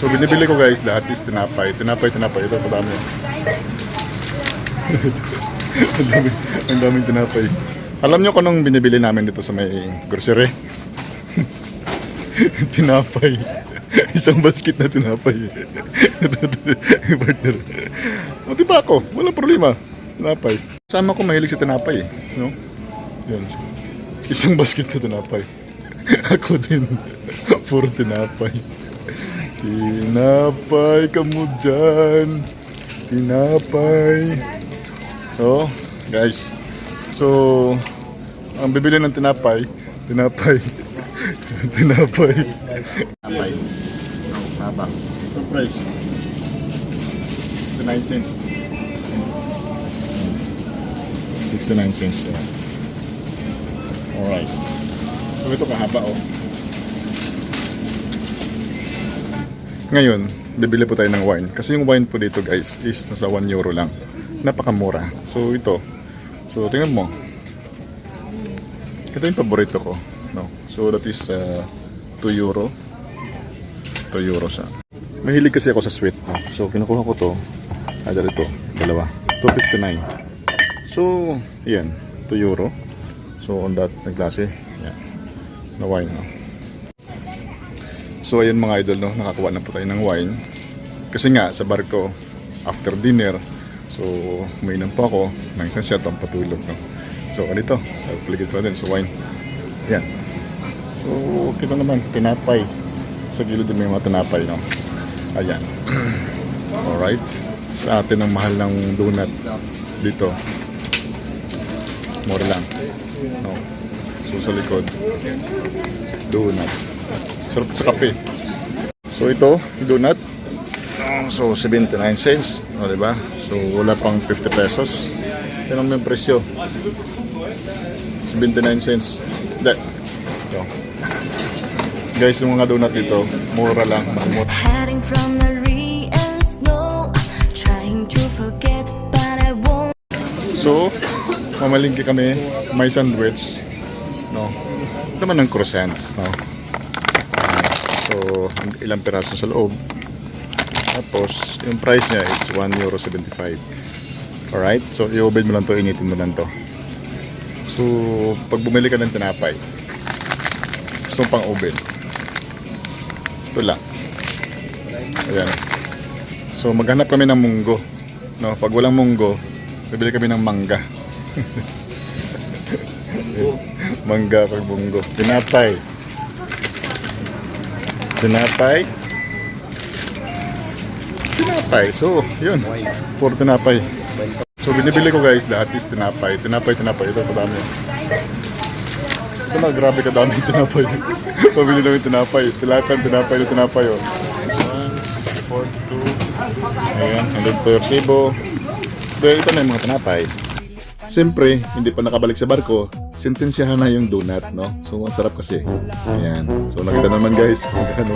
So binibili ko guys, lahat is tinapay. Tinapay, tinapay. Ito, kadami. ang daming, ang daming tinapay. Alam nyo kung anong binibili namin dito sa may grocery? tinapay. Isang basket na tinapay. Partner. O, di ba ako? Walang problema. Tinapay. Sama ko mahilig sa tinapay eh. No? Yan. Isang basket na tinapay. ako din. Puro tinapay. Tinapay ka mo dyan. Tinapay. So, guys. So, ang bibili ng tinapay, tinapay. tinapay. Tinapay. Haba. Ito price. 69 cents. 69 cents. Yeah. Alright. So, ito kahaba, oh. Ngayon, bibili po tayo ng wine. Kasi yung wine po dito guys is nasa 1 euro lang. Napakamura. So ito. So tingnan mo. Ito yung paborito ko. No. So that is uh, 2 euro. 2 euro siya. Mahilig kasi ako sa sweet. No? So kinukuha ko to. Ah, ito. Dalawa. 259. So, yan. 2 euro. So on that na klase. Yan. Na wine. No? So ayun mga idol, no, nakakuha na po tayo ng wine. Kasi nga sa barko after dinner, so uminom po ako ng isang shot ang patulog. No. So ganito, sa paligid pa din, so wine. Yan. So kita naman, tinapay. Sa gilid din may mga tinapay. No. Ayan. Alright. Sa atin ang mahal ng donut dito. Mura lang. No. So sa likod, donut. Sarap sa kape. So ito, donut. So 79 cents, o di ba? So wala pang 50 pesos. Yan ang may presyo. 79 cents. Hindi. Ito. Guys, yung mga donut dito, mura lang, mas mura. Hiding from the real snow, trying to forget, but I won't. So, mamalingki kami, may sandwich, no? Ito naman ng croissant, no? So, ilang piraso sa loob. Tapos, yung price niya is 1 euro 75. Alright? So, i-oven mo lang to, initin mo lang to. So, pag bumili ka ng tinapay, gusto pang oven. Ito lang. Ayan. So, maghanap kami ng munggo. No, pag walang munggo, bibili kami ng mangga. mangga pag munggo. Tinapay. Tinapay. Tinapay. So, yun. Puro tinapay. So, binibili ko guys, lahat is tinapay. Tinapay, tinapay. Ito, padami. Ito na, grabe ka dami tinapay. Pabili namin tinapay. Tilakan, tinapay na tinapay. Oh. 1, 4, 2. Ayan, hanggang to resibo. Pero ito na yung mga tinapay. Siyempre, hindi pa nakabalik sa barko, sentensyahan na yung donut, no? So, ang sarap kasi. Ayan. So, nakita naman guys, kung ano.